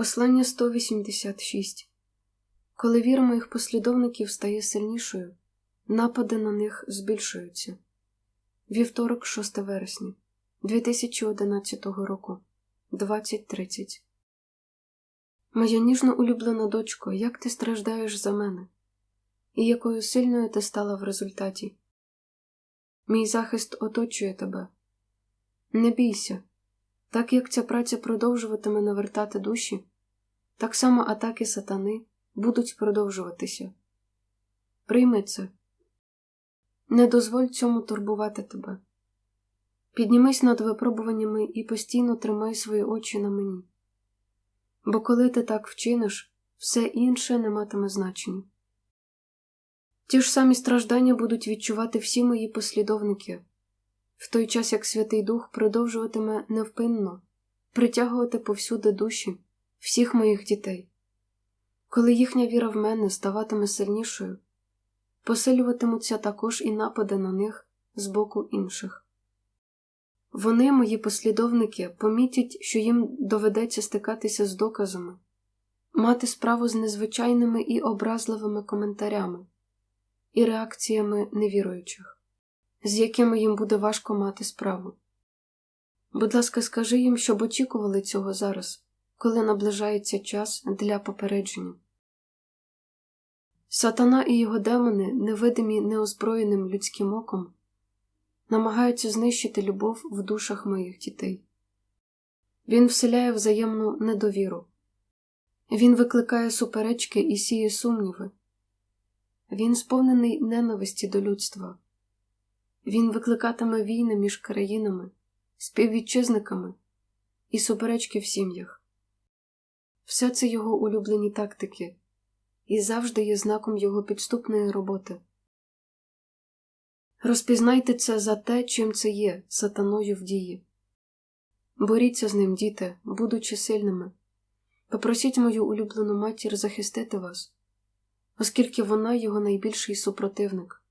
Послання 186 Коли віра моїх послідовників стає сильнішою, напади на них збільшуються. Вівторок, 6 вересня 2011 року 20.30 Моя ніжно улюблена дочко, як ти страждаєш за мене, і якою сильною ти стала в результаті. Мій захист оточує тебе. Не бійся, так як ця праця продовжуватиме навертати душі, так само атаки сатани будуть продовжуватися. Прийми це. Не дозволь цьому турбувати тебе. Піднімись над випробуваннями і постійно тримай свої очі на мені. Бо коли ти так вчиниш, все інше не матиме значення. Ті ж самі страждання будуть відчувати всі мої послідовники, в той час як Святий Дух продовжуватиме невпинно притягувати повсюди душі всіх моїх дітей. Коли їхня віра в мене ставатиме сильнішою, посилюватимуться також і напади на них з боку інших. Вони, мої послідовники, помітять, що їм доведеться стикатися з доказами, мати справу з незвичайними і образливими коментарями і реакціями невіруючих, з якими їм буде важко мати справу. Будь ласка, скажи їм, щоб очікували цього зараз, коли наближається час для попередження. Сатана і його демони, невидимі неозброєним людським оком, намагаються знищити любов в душах моїх дітей. Він вселяє взаємну недовіру, він викликає суперечки і сіє сумніви, він сповнений ненависті до людства, він викликатиме війни між країнами, співвітчизниками і суперечки в сім'ях. Все це його улюблені тактики і завжди є знаком його підступної роботи. Розпізнайте це за те, чим це є сатаною в дії. Боріться з ним, діти, будучи сильними. Попросіть мою улюблену матір захистити вас, оскільки вона його найбільший супротивник.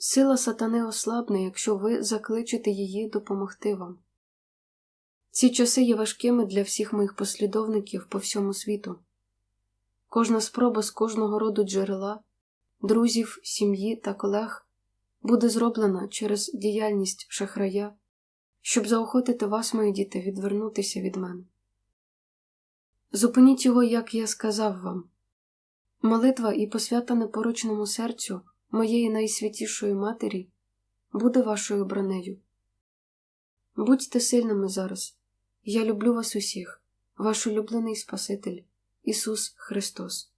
Сила сатани ослабне, якщо ви закличете її допомогти вам. Ці часи є важкими для всіх моїх послідовників по всьому світу. Кожна спроба з кожного роду джерела, друзів, сім'ї та колег буде зроблена через діяльність шахрая, щоб заохотити вас, мої діти, відвернутися від мене. Зупиніть його, як я сказав вам. Молитва і посвята непорочному серцю моєї найсвятішої матері буде вашою бронею. Будьте сильними зараз. Я люблю вас усіх, ваш улюблений Спаситель Ісус Христос.